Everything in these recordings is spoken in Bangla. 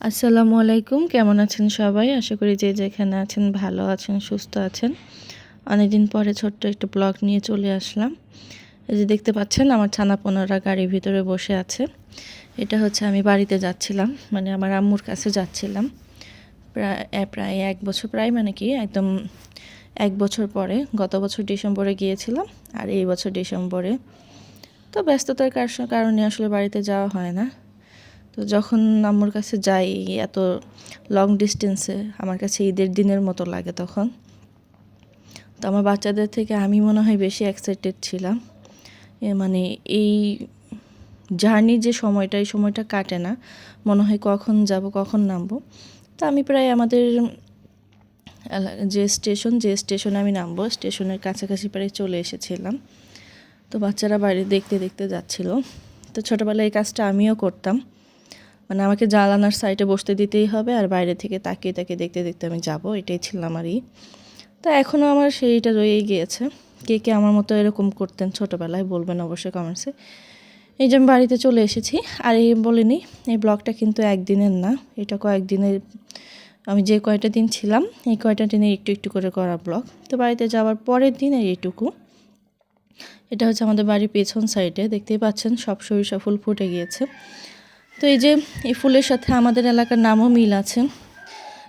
আসসালামু আলাইকুম। কেমন আছেন সবাই? আশা করি যে যেখানে আছেন ভালো আছেন, সুস্থ আছেন। অনেকদিন পরে ছোট্ট একটা ব্লগ নিয়ে চলে আসলাম। এই যে দেখতে পাচ্ছেন, আমার ছানাপোনারা গাড়ির ভিতরে বসে আছে। এটা হচ্ছে আমি বাড়িতে যাচ্ছিলাম মানে আমার আম্মুর কাছে যাচ্ছিলাম। প্রায় প্রায় এক বছর, প্রায় মানে কি, একদম এক বছর পরে, গত বছর ডিসেম্বরে গিয়েছিলাম আর এই বছর ডিসেম্বরে। তো ব্যস্ততার কার- কারণে আসলে বাড়িতে যাওয়া হয় না। তো যখন আম্মুর কাছে যাই, এত লং ডিস্টেন্সে আমার কাছে ঈদের দিনের মতো লাগে তখন। তো আমার বাচ্চাদের থেকে আমি মনে হয় বেশি এক্সাইটেড ছিলাম। মানে এই জার্নির যে সময়টা, এই সময়টা কাটে না। মনে হয় কখন যাব, কখন নামবো। তো আমি প্রায় আমাদের যে স্টেশন যে স্টেশনে আমি নামবো স্টেশনের কাছাকাছি প্রায় চলে এসেছিলাম। তো বাচ্চারা বাইরে দেখতে দেখতে যাচ্ছিল। তো ছোটোবেলায় এই কাজটা আমিও করতাম। মানে আমাকে জানালার সাইডে বসতে দিতেই হবে আর বাইরে থেকে তাকিয়ে তাকিয়ে দেখতে দেখতে আমি যাব, এটাই ছিল আমারই তো এখনও আমার সেইটা রয়েই গিয়েছে। কে কে আমার মতো এরকম করতেন ছোটোবেলায় বলবেন অবশ্যই কমেন্টসে এই যে আমি বাড়িতে চলে এসেছি, আর এই বলিনি, এই ব্লগটা কিন্তু একদিনের না, এটা কয়েকদিনের আমি যে কয়টা দিন ছিলাম, এই কয়টা দিনে একটু একটু করে করা ব্লগ। তো বাড়িতে যাওয়ার পরের দিন এইটুকু। এটা হচ্ছে আমাদের বাড়ির পেছন সাইডে দেখতেই পাচ্ছেন সব সরিষা ফুল ফুটে গিয়েছে। তো এই যে এই ফুলের সাথে আমাদের এলাকার নামও মিল আছে।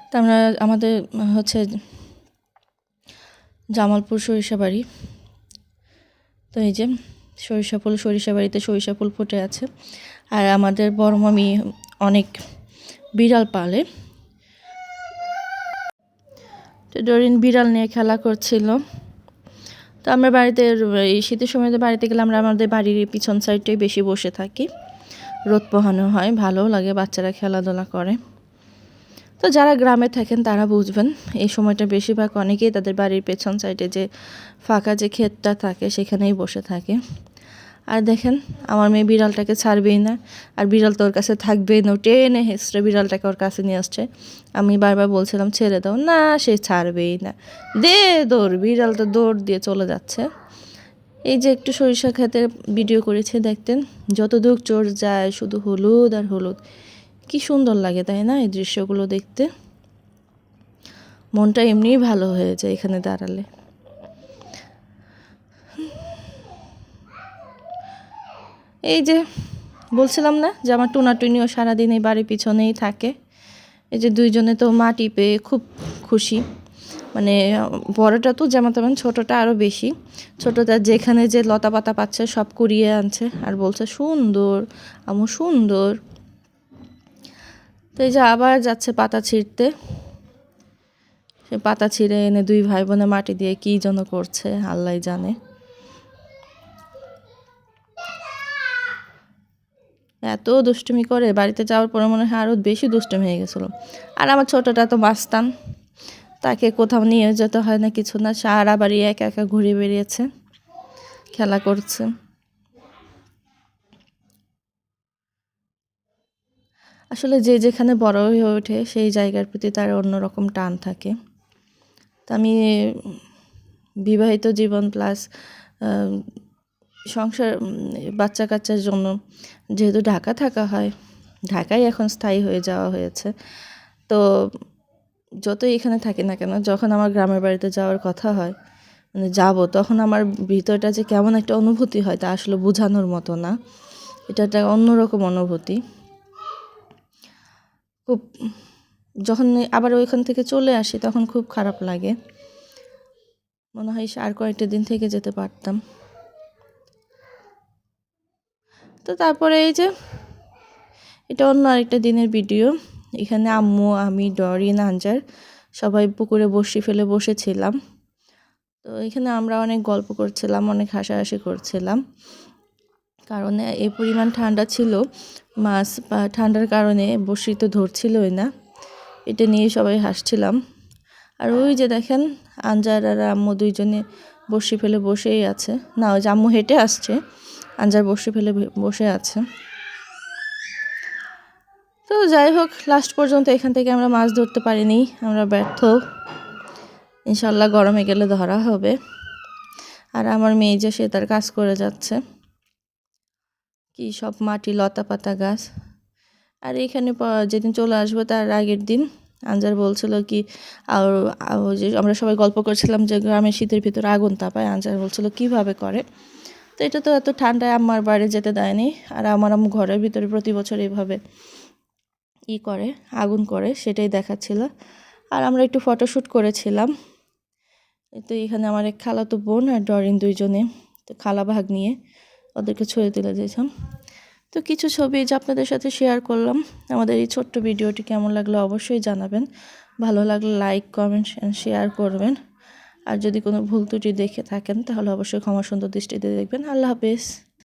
তা আমরা আমাদের, হচ্ছে জামালপুর সরিষা বাড়ি তো এই যে সরিষা ফুল সরিষা বাড়িতে সরিষা ফুল ফুটে আছে। আর আমাদের বড় মামি অনেক বিড়াল পালে। তো ডরিন বিড়াল নিয়ে খেলা করছিল। তো আমরা বাড়িতে, এই শীতের সময় বাড়িতে গেলে আমরা আমাদের বাড়ির পিছন সাইডটাই বেশি বসে থাকি। রোদ পোহানো হয়, ভালোও লাগে, বাচ্চারা খেলাধুলা করে। তো যারা গ্রামে থাকেন, তারা বুঝবেন, এই সময়টা বেশিরভাগ অনেকেই তাদের বাড়ির পেছন সাইডে যে ফাঁকা যে ক্ষেতটা থাকে, সেখানেই বসে থাকে। আর দেখেন, আমার মেয়ে বিড়ালটাকে ছাড়বেই না, আর বিড়াল তো ওর কাছে থাকবেই না। টেনে হেসড়ে বিড়ালটাকে ওর কাছে নিয়ে আসছে। আমি বারবার বলছিলাম, ছেড়ে দাও। না, সে ছাড়বেই না। দে দৌড়, বিড়াল তো দৌড় দিয়ে চলে যাচ্ছে। এই যে একটু সরিষা ক্ষেতের ভিডিও করেছে, দেখতেন। যত দূর চোর যায়, শুধু হলুদ আর হলুদ। কি সুন্দর লাগে, তাই না, এই দৃশ্যগুলো দেখতে? মনটা এমনিই ভালো হয়ে যায় এখানে দাঁড়ালে। এই যে, বলছিলাম না যে আমার টুনাটুনিও সারাদিন এই বাড়ির পিছনেই থাকে। এই যে দুইজনে তো মাটি পেয়ে খুব খুশি। মানে বড়টা তো যেমন তেমন, ছোটোটা আরও বেশি। ছোটোটা যেখানে যে লতা পাতা পাচ্ছে, সব কুড়িয়ে আনছে আর বলছে, সুন্দর আমু সুন্দর। তো এই যে আবার যাচ্ছে পাতা ছিঁড়তে। সে পাতা ছিঁড়ে এনে দুই ভাই বোনে মাটি দিয়ে কী যেন করছে আল্লাহ জানে। এত দুষ্টুমি করে, বাড়িতে যাওয়ার পরে মনে হয় আরও বেশি দুষ্টুমি হয়ে গেছিল। আর আমার ছোটোটা তো মাস্তান। তাকে কোথাও নিয়ে যেতে হয় না কিছু না, সারা বাড়ি একা একা ঘুরে বেরিয়েছে খেলা করছে। আসলে যে যেখানে বড় হয়ে ওঠে, সেই জায়গার প্রতি তার অন্যরকম টান থাকে। তা আমি বিবাহিত জীবন প্লাস সংসার বাচ্চা কাচ্চার জন্য যেহেতু ঢাকা থাকা হয় ঢাকায় এখন স্থায়ী হয়ে যাওয়া হয়েছে। তো যতই এখানে থাকি না কেন, যখন আমার গ্রামের বাড়িতে যাওয়ার কথা হয় মানে যাব, তখন আমার ভিতরটা যে কেমন একটা অনুভূতি হয় তা আসলে বোঝানোর মতো না। এটা একটা অন্যরকম অনুভূতি। খুব, যখন আবার ওইখান থেকে চলে আসি, তখন খুব খারাপ লাগে। মনে হয় আর কয়েকটা দিন থেকে যেতে পারতাম। তো তারপরে এই যে, এটা অন্য আরেকটা দিনের ভিডিও। এখানে আম্মু, আমি ডরিন আঞ্জার সবাই পুকুরে বসি ফেলে বসেছিলাম। তো এখানে আমরা অনেক গল্প করছিলাম, অনেক হাসাহাসি করছিলাম। কারণ এই পরিমাণ ঠান্ডা ছিল, মাছ ঠান্ডার কারণে বসি তো ধরছিলই না। এটা নিয়ে সবাই হাসছিলাম। আর ওই যে দেখেন আঞ্জার আর আম্মু দুইজনে বসি ফেলে বসেই আছে। না, ওই যে আম্মু হেঁটে আসছে আঞ্জার বসে ফেলে বসে আছে। যাই হোক লাস্ট পর্যন্ত এখান থেকে আমরা মাছ ধরতে পারিনি, আমরা ব্যর্থ। ইনশাল্লাহ গরমে গেলে ধরা হবে। আর আমার মেয়ে যে সে তার কাজ করে যাচ্ছে। কি সব মাটি, লতা পাতা গাছ। আর এখানে যেদিন চলে আসব তার আগের দিন আঞ্জার বলছিল কি, আর যে আমরা সবাই গল্প করছিলাম যে গ্রামের শীতের ভিতরে আগুন তাপায় আঞ্জার বলছিল কীভাবে করে। তো এটা তো এত ঠান্ডায় আমার বাইরে যেতে দেয়নি, আর আমার ঘরের ভিতরে প্রতি বছর এইভাবে ই করে, আগুন করে, সেটাই দেখাচ্ছিল। আর আমরা একটু ফটোশ্যুট করেছিলাম। তো এখানে আমার এক খালাতো বোন আর ডরিন দুইজনে। তো খালা ভাগ নিয়ে ওদেরকে ছবি তুলে দিয়েছিলাম। তো কিছু ছবি যে আপনাদের সাথে শেয়ার করলাম। আমাদের এই ছোট্ট ভিডিওটি কেমন লাগল অবশ্যই জানাবেন। ভালো লাগলে লাইক কমেন্ট শেয়ার করবেন। আর যদি কোনো ভুল ত্রুটি দেখে থাকেন, তাহলে অবশ্যই ক্ষমা সুন্দর দৃষ্টিতে দেখবেন। আল্লাহ হাফেজ।